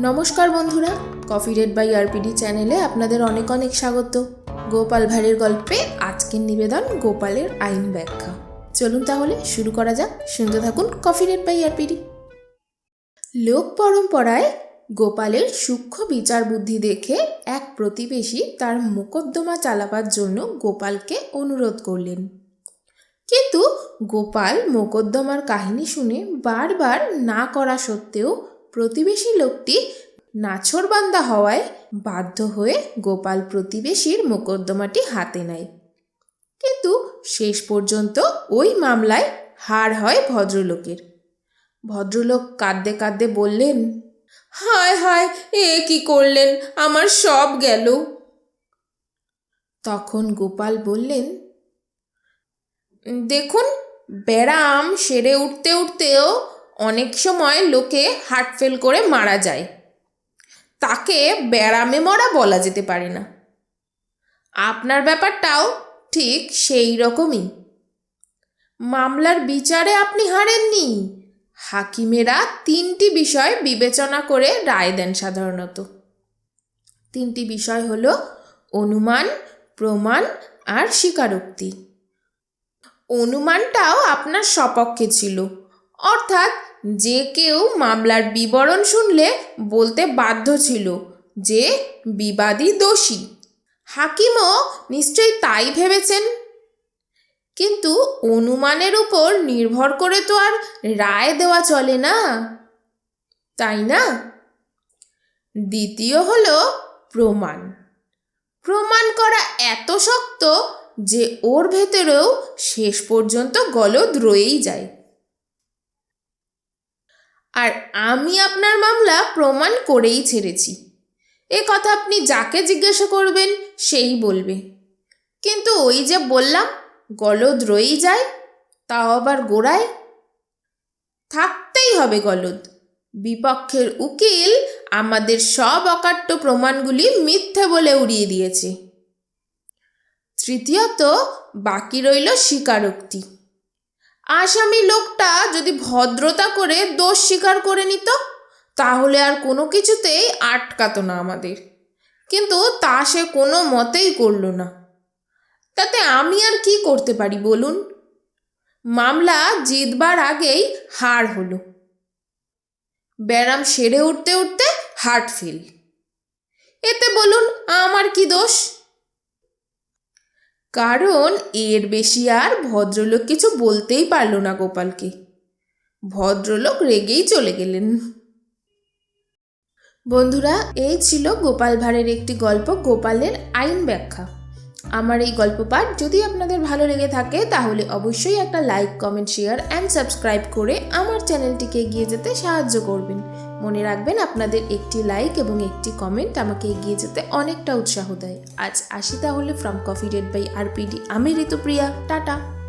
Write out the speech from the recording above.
নমস্কার বন্ধুরা, coffee red by RPD চ্যানেলে আপনাদের অনেক অনেক স্বাগত। গোপাল ভাঁড়ের গল্পে আজকের নিবেদন গোপালের আইন ব্যাখ্যা। চলুন তাহলে শুরু করা যাক, শুনতে থাকুন কফি রেড বাই আরপিডি। লোক পরম্পরায় গোপালের সূক্ষ্ম বিচার বুদ্ধি দেখে এক প্রতিবেশী তার মোকদ্দমা চালাবার জন্য গোপালকে অনুরোধ করলেন। কিন্তু গোপাল মোকদ্দমার কাহিনী শুনে বারবার না করা সত্ত্বেও প্রতিবেশী লোকটি নাছরবান্দা হওয়ায় বাধ্য হয়ে গোপাল প্রতিবেশীর মোকদ্দমাটি হাতে নেয়। কিন্তু শেষ পর্যন্ত ওই মামলায় হার হয় ভদ্রলোকের। ভদ্রলোক কাঁদতে কাঁদতে বললেন, হায় হায়, এ কি করলেন? আমার সব গেল। তখন গোপাল বললেন, দেখুন ব্যারাম সেরে উঠতে উঠতেও অনেক সময় লোকে হার্ট ফেল করে মারা যায়। তাকে ব্যারামে মরা বলা যেতে পারে না। আপনার ব্যাপারটাও ঠিক সেই রকমই। মামলার বিচারে আপনি হারেননি। হাকিমেরা তিনটি বিষয় বিবেচনা করে রায় দেন সাধারণত। তিনটি বিষয় হলো অনুমান, প্রমাণ আর স্বীকারোক্তি। অনুমানটাও আপনার সপক্ষে ছিল। অর্থাৎ যে কেউ মামলার বিবরণ শুনলে বলতে বাধ্য ছিল যে বিবাদী দোষী। হাকিমও নিশ্চয়ই তাই ভেবেছেন। কিন্তু অনুমানের উপর নির্ভর করে তো আর রায় দেওয়া চলে না। তাই না? দ্বিতীয় হলো প্রমাণ। প্রমাণ করা এত শক্ত যে ওর ভেতরেও শেষ পর্যন্ত গলদ রয়েই যায়। আর আমি আপনার মামলা প্রমাণ করেই ছেড়েছি। এ কথা আপনি যাকে জিজ্ঞাসা করবেন, সেই বলবে। কিন্তু ওই যে বললাম, গলদ রয়েই যায়, তাও আবার গোড়ায়? থাকতেই হবে গলদ। বিপক্ষের উকিল আমাদের সব অকাট্য প্রমাণগুলি মিথ্যে বলে উড়িয়ে দিয়েছে। তৃতীয়ত, বাকি রইল স্বীকারোক্তি। আসামি লোকটা যদি ভদ্রতা করে দোষ স্বীকার করে নিত, তাহলে আর কোনো কিছুতেই আটকাতো না আমাদের। কিন্তু তা সে কোনো মতেই করল না। তাতে আমি আর কি করতে পারি বলুন? মামলা জিতবার আগেই হার হলো। ব্যারাম সেরে উঠতে উঠতে হার্ট ফেল। এতে বলুন, আমার কি দোষ? কারণ এর বেশি আর ভদ্রলোক কিছু বলতেই পারল না গোপালকে। ভদ্রলোক রেগেই চলে গেলেন। বন্ধুরা, এই ছিল গোপাল ভাঁড়ের একটি গল্প, গোপালের আইন ব্যাখ্যা। আমার এই গল্প পাঠ যদি আপনাদের ভালো লেগে থাকে, তাহলে অবশ্যই একটা like comment share and subscribe করে আমার চ্যানেলটিকে এগিয়ে যেতে সাহায্য করবেন। মনে রাখবেন আপনাদের একটি লাইক এবং একটি কমেন্ট আমাকে এগিয়ে যেতে অনেকটা উৎসাহ দেয়। আজ আসি তাহলে from coffee date by RPD আমি ঋতুপ্রিয়া। টাটা।